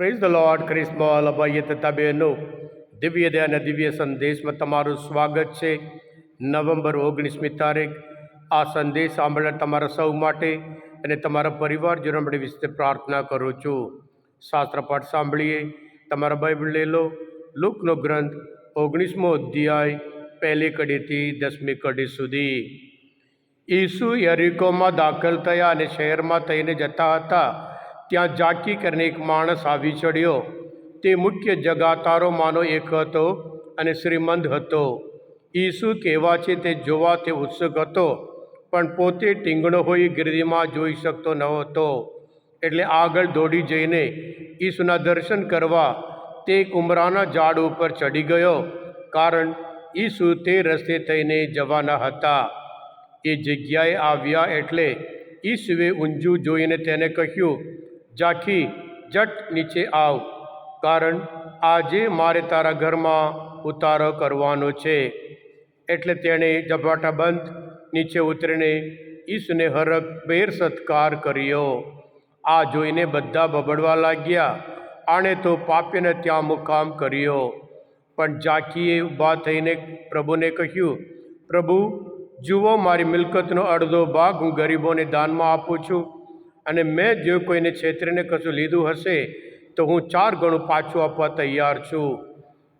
Praise the lord ક્રિસ્મોલ અભય તથા બહેનો દિવ્ય દયા અને દિવ્ય સંદેશમાં તમારું સ્વાગત છે નવેમ્બર ઓગણીસમી તારીખ આ સંદેશ સાંભળનાર તમારા સૌ માટે અને તમારા પરિવારજનો માટે વિશે પ્રાર્થના કરું છું શાસ્ત્રપાઠ સાંભળીએ તમારા બાઇબલ લઈ લો લુકનો ગ્રંથ ઓગણીસમો અધ્યાય પહેલી કડીથી દસમી કડી સુધી ઈસુ યરિકોમાં દાખલ થયા અને શહેરમાં થઈને જતા હતા ત્યાં જાકી કરીને એક માણસ આવી ચડ્યો. તે મુખ્ય જગાતારોમાંનો એક હતો અને શ્રીમંત હતો. ઈસુ કેવા છે તે જોવા તે ઉત્સુક હતો, પણ પોતે ટીંગણો હોઈ ગીરદીમાં જોઈ શકતો ન હતો એટલે આગળ દોડી જઈને ઈસુના દર્શન કરવા તે ઉમરાના ઝાડ ઉપર ચડી ગયો, કારણ ઈસુ તે રસ્તે થઈને જવાના હતા. એ જગ્યાએ આવ્યા એટલે ઈસુએ ઊંઝું જોઈને તેને કહ્યું જાખી જટ નીચે આવ, કારણ આજે મારે તારા ઘરમાં ઉતારો કરવાનો છે. એટલે તેણે ઝપાટાબંધ નીચે ઉતરીને ઈસને હરક બેર સત્કાર કર્યો. આ જોઈને બધા બબડવા લાગ્યા. આણે તો પાપીને ત્યાં મુકામ કર્યો. પણ જાકીએ ઊભા થઈને પ્રભુને કહ્યું, પ્રભુ, જુઓ મારી મિલકતનો અડધો ભાગ હું ગરીબોને દાનમાં આપું છું. અને મેં જો કોઈને છેતરીને કશું લીધું હશે, તો હું ચાર ગણું પાછું આપવા તૈયાર છું.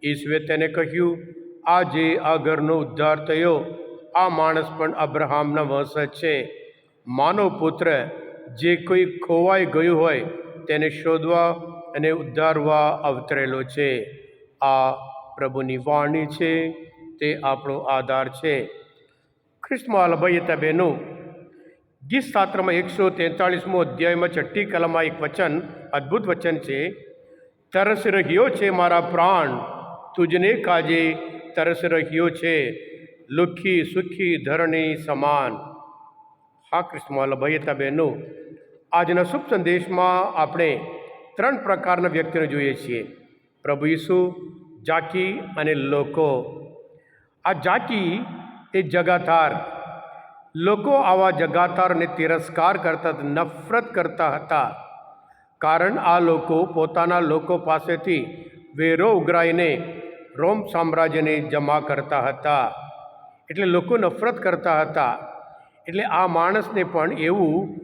ઈશ્વે તેને કહ્યું, આજે આ ઘરનો ઉદ્ધાર થયો. આ માણસ પણ અબ્રહામના વંશજ છે. માનવ પુત્ર, જે કોઈ ખોવાઈ ગયું હોય, તેને શોધવા અને ઉદ્ધારવા અવતરેલો છે. આ પ્રભુની વાણી છે, તે આપણો આધાર છે. ખ્રિસ્તમાં અલભયતા બહેનો શાસ્ત્રમાં એકસો તેતાળીસમો અધ્યાયમાં છઠ્ઠી કલામાં એક વચન, અદ્ભુત વચન છે, તરસ રહ્યો છે મારા પ્રાણ, તુજને કાજે તરસ રહ્યો છે, લુખી સુખી ધરણી સમાન. હા, કૃષ્ણ લભયતા બહેનો, આજના શુભ સંદેશમાં આપણે ત્રણ પ્રકારના વ્યક્તિને જોઈએ છીએ. પ્રભુ ઈસુ, જાકી અને લોકો. આ જાકી એ જગાતાર લોકો આવા જગાતારને તિરસ્કાર કરતા નફરત કરતા હતા. કારણ આ લોકો પોતાના લોકો પાસેથી વેરો ઉઘરાઈને રોમ સામ્રાજ્યને જમા કરતા હતા. એટલે લોકો નફરત કરતા હતા. એટલે આ માણસને પણ એવું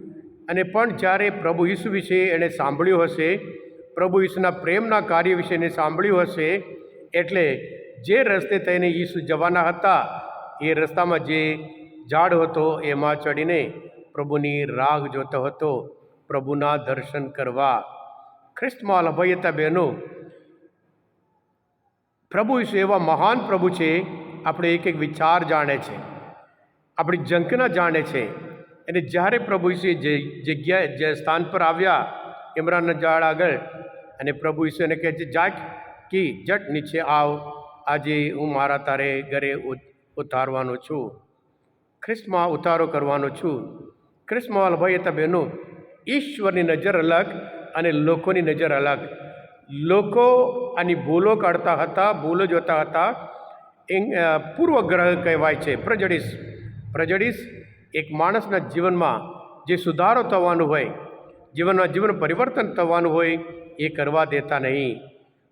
અને પણ જ્યારે પ્રભુ ઈસુ વિશે એણે સાંભળ્યું હશે, પ્રભુ ઈસુના પ્રેમના કાર્ય વિશે એને સાંભળ્યું હશે, એટલે જે રસ્તે થઈને ઈસુ જવાના હતા, એ રસ્તામાં જે ઝાડ હતો, એમાં ચડીને પ્રભુની રાગ જોતો હતો, પ્રભુના દર્શન કરવા. ખ્રિસ્તમાં, લભયતા બહેનો, પ્રભુ ઈસુ એવા મહાન પ્રભુ છે, આપણે એક એક વિચાર જાણે છે. આપણી જંકના જાણે છે. અને જ્યારે પ્રભુ ઈસુ જે જગ્યાએ, જે સ્થાન પર આવ્યા ઇમરાનના ઝાડ આગળ, અને પ્રભુ એને કહે છે, જાગ કી જટ નીચે આવ. આજે હું મારા તારે ઘરે ઉત- ઉતારવાનો છું. ખ્રિસ્તમાં ઉતારો કરવાનો છું. ખ્રિસ્તમાં ભાઈ હતા બહેનો, ઈશ્વરની નજર અલગ અને લોકોની નજર અલગ. લોકો આની ભૂલો કાઢતા હતા, ભૂલો જોતા હતા. પૂર્વગ્રહ કહેવાય છે. પ્રજડિસ પ્રજડિસ એક માણસના જીવનમાં જે સુધારો થવાનું હોય, જીવનમાં જીવન પરિવર્તન થવાનું હોય, એ કરવા દેતા નહીં.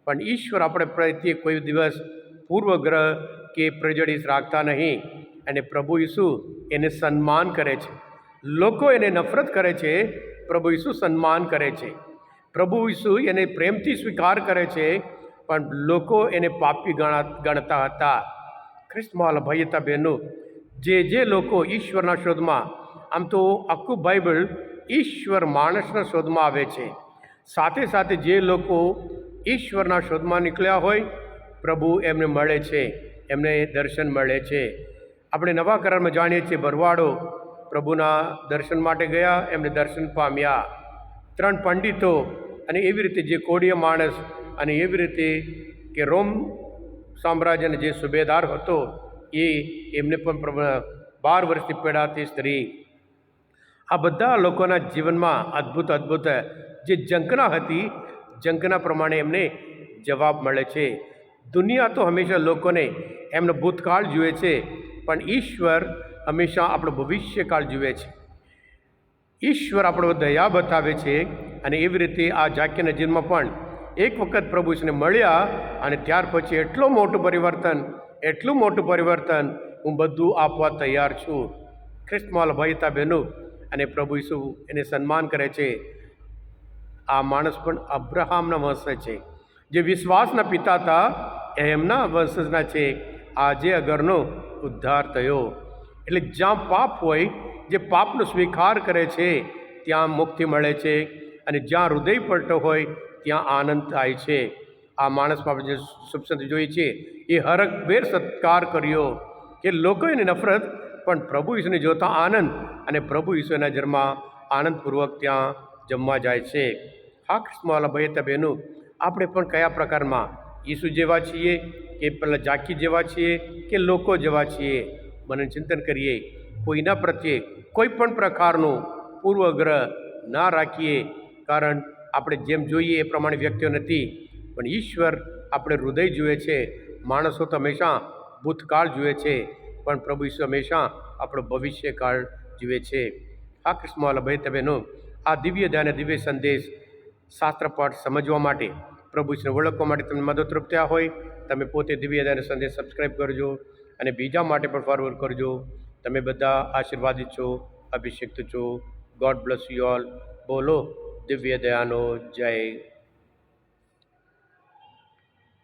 પણ ઈશ્વર આપણે પ્રત્યે કોઈ દિવસ પૂર્વગ્રહ કે પ્રજડિસ રાખતા નહીં. અને પ્રભુ ઈસુ એને સન્માન કરે છે. લોકો એને નફરત કરે છે, પ્રભુ ઈસુ સન્માન કરે છે. પ્રભુ ઈસુ એને પ્રેમથી સ્વીકાર કરે છે, પણ લોકો એને પાપી ગણા, ગણતા હતા. ખ્રિસ્તમાલ ભયતા બહેનો, જે જે લોકો ઈશ્વરના શોધમાં, આમ તો આખું બાઇબલ ઈશ્વર માણસના શોધમાં આવે છે. સાથે સાથે જે લોકો ઈશ્વરના શોધમાં નીકળ્યા હોય, પ્રભુ એમને મળે છે, એમને દર્શન મળે છે. આપણે નવા કરારમાં જાણીએ છીએ, ભરવાડો. પ્રભુના દર્શન માટે ગયા, એમને દર્શન પામ્યા. ત્રણ પંડિતો અને એવી રીતે જે કોડીય માણસ અને એવી રીતે કે રોમ સામ્રાજ્યનો જે સુબેદાર હતો, એ એમને પણ બાર વર્ષથી પીડાતી સ્ત્રી. આ બધા લોકોના જીવનમાં અદ્ભુત અદ્ભુત જે જંકના હતી જંકના પ્રમાણે એમને જવાબ મળે છે. દુનિયા તો હંમેશા લોકોને એમનો ભૂતકાળ જુએ છે. પણ ઈશ્વર હંમેશા આપણો ભવિષ્યકાળ જુએ છે. ઈશ્વર આપણો દયા બતાવે છે અને એવી રીતે આ જાક્યના જીવનમાં પણ એક વખત પ્રભુ ઈસુને મળ્યા અને ત્યાર પછી એટલું મોટું પરિવર્તન, એટલું મોટું પરિવર્તન, હું બધું આપવા તૈયાર છું. ખ્રિસ્તમાલ ભાઈતા બહેનો અને પ્રભુ ઈસુ એને સન્માન કરે છે. આ માણસ પણ અબ્રાહામના વંશ છે. જે વિશ્વાસના પિતા હતા એમના વંશજના છે. આજે અગરનો ઉદ્ધાર થયો. એટલે જ્યાં પાપ હોય, જે પાપનો સ્વીકાર કરે છે, ત્યાં મુક્તિ મળે છે અને જ્યાં હૃદય પલટો હોય, ત્યાં આનંદ થાય છે. આ માણસમાં આપણે જે શુભ સંત જોઈએ છીએ, એ હરખભેર સત્કાર કર્યો કે લોકો એની નફરત, પણ પ્રભુ ઈશ્વરને જોતા આનંદ અને પ્રભુ ઈશ્વરના જન્મમાં આનંદપૂર્વક ત્યાં જમવા જાય છે. હા કૃષ્ણવાલા ભાઈ તબેનું આપણે પણ કયા પ્રકારમાં ઈસુ જેવા છીએ કે પેલા ઝાંકી જેવા છીએ કે લોકો જેવા છીએ? મને ચિંતન કરીએ, કોઈના પ્રત્યે કોઈ પણ પ્રકારનો પૂર્વગ્રહ ના રાખીએ, કારણ આપણે જેમ જોઈએ એ પ્રમાણે વ્યક્તિઓ નથી. પણ ઈશ્વર આપણે હૃદય જુએ છે, માણસો તો હંમેશા ભૂતકાળ જુએ છે, પણ પ્રભુ ઈશ્વર હંમેશા આપણો ભવિષ્યકાળ જુએ છે. આ કૃષ્ણવાલા ભાઈ તબેનો આ દિવ્ય ધ્યાન, દિવ્ય સંદેશ શાસ્ત્રપાઠ સમજવા માટે પ્રભુ શ્રી ઓળખવા માટે તમને મદદરૂપ થયા હોય, તમે પોતે દિવ્ય ધ્યાન સંદેશ સબસ્ક્રાઈબ કરજો અને બીજા માટે પણ ફોરવર્ડ કરજો. તમે બધા આશીર્વાદિત છો, અભિષિક્ત છો. ગોડ બ્લસ યુ ઓલ બોલો, દિવ્ય દયાનો જય